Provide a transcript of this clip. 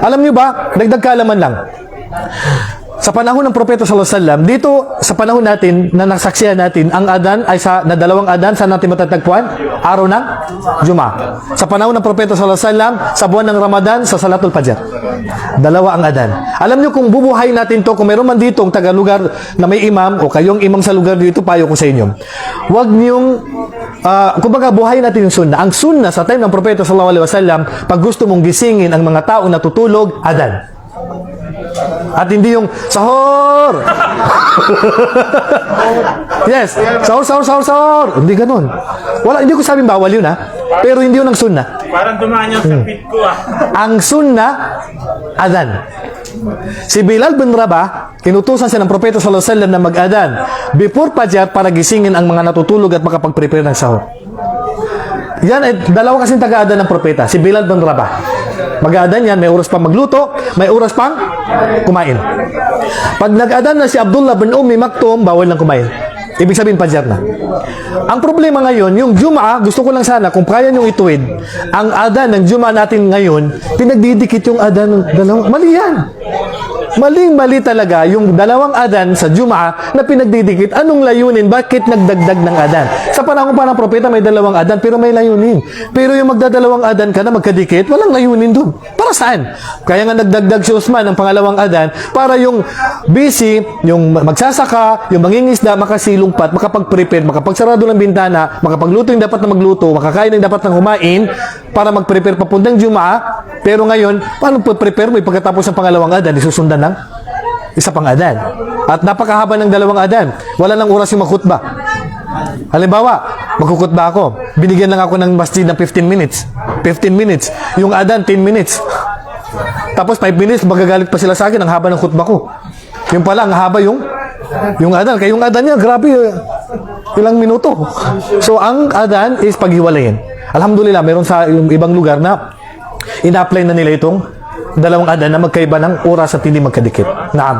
Alam niyo ba, dagdag kaalaman lang. Sa panahon ng Propeta Sallallahu Alaihi Wasallam, dito sa panahon natin na nasaksihan natin, ang adan ay sa na dalawang adan sa natin matatagpuan? Araw ng Juma. Sa panahon ng Propeta Sallallahu Alaihi Wasallam, sa buwan ng Ramadan, sa Salatul Fajr. Dalawa ang adan. Alam niyo kung bubuhay natin to, kung meron man dito ang taga-lugar na may imam o kayong imam sa lugar dito, payo ko sa inyo. Huwag niyong Ah, kumbaga buhay natin yung sunna. Ang sunna sa time ng propeta sallallahu alaihi wasallam, pag gusto mong gisingin ang mga tao na tutulog, adan. At hindi yung sahur. yes, sahur, sahur, sahur, sahur. Hindi ganun. Wala, hindi ko sabing bawal yun ha. Pero hindi yun ang sunna. Parang dumaan yung sa feed ko ah. Ang sunna, adan. Si Bilal bin Rabah, inutusan siya ng propeta sallallahu alaihi wasallam na mag-adan before Fajr para gisingin ang mga natutulog at makapag-prepare ng sahur. Yan ay dalawa kasing taga-adan ng propeta, si Bilal bin Rabah. Mag-aadan yan, may oras pang magluto, may oras pang kumain. Pag nag-adan na si Abdullah bin Ummi Maktum, bawal nang kumain. Ibig sabihin, pajar na. Ang problema ngayon, yung Jum'a, gusto ko lang sana, kung kaya nyo ituwid, ang adan ng Jum'a natin ngayon, pinagdidikit yung adan ng dalawang, mali yan. Maling-mali talaga yung dalawang adan sa Jum'a na pinagdidikit. Anong layunin? Bakit nagdagdag ng adan? Sa panahon pa ng propeta, may dalawang adan, pero may layunin. Pero yung magdadalawang adan ka na magkadikit, walang layunin dun. Para saan? Kaya nga nagdagdag si Usman ng pangalawang adan para yung busy, yung magsasaka, yung mangingisda, makasilungpat, makapag-prepare, makapagsarado ng bintana, makapagluto yung dapat na magluto, makakain yung dapat na humain, para mag-prepare papuntang Jum'a. Pero ngayon, paano prepare mo? Pagkatapos ng pangalawang adan, isusundan ng isa pang adan. At napakahaba ng dalawang adan. Wala nang oras yung makhutba. Halimbawa, magkukutba ako. Binigyan lang ako ng masjid ng 15 minutes. 15 minutes. Yung adan, 10 minutes. Tapos 5 minutes, magagalit pa sila sa akin. Ang haba ng khutba ko. Yung pala, ang haba yung yung adan. Kaya yung adan niya, grabe. eh, Ilang minuto. So, ang adan is paghiwalayin. Alhamdulillah, meron sa yung ibang lugar na ina-apply na nila itong dalawang adan na magkaiba ng oras at hindi magkadikit. Naam.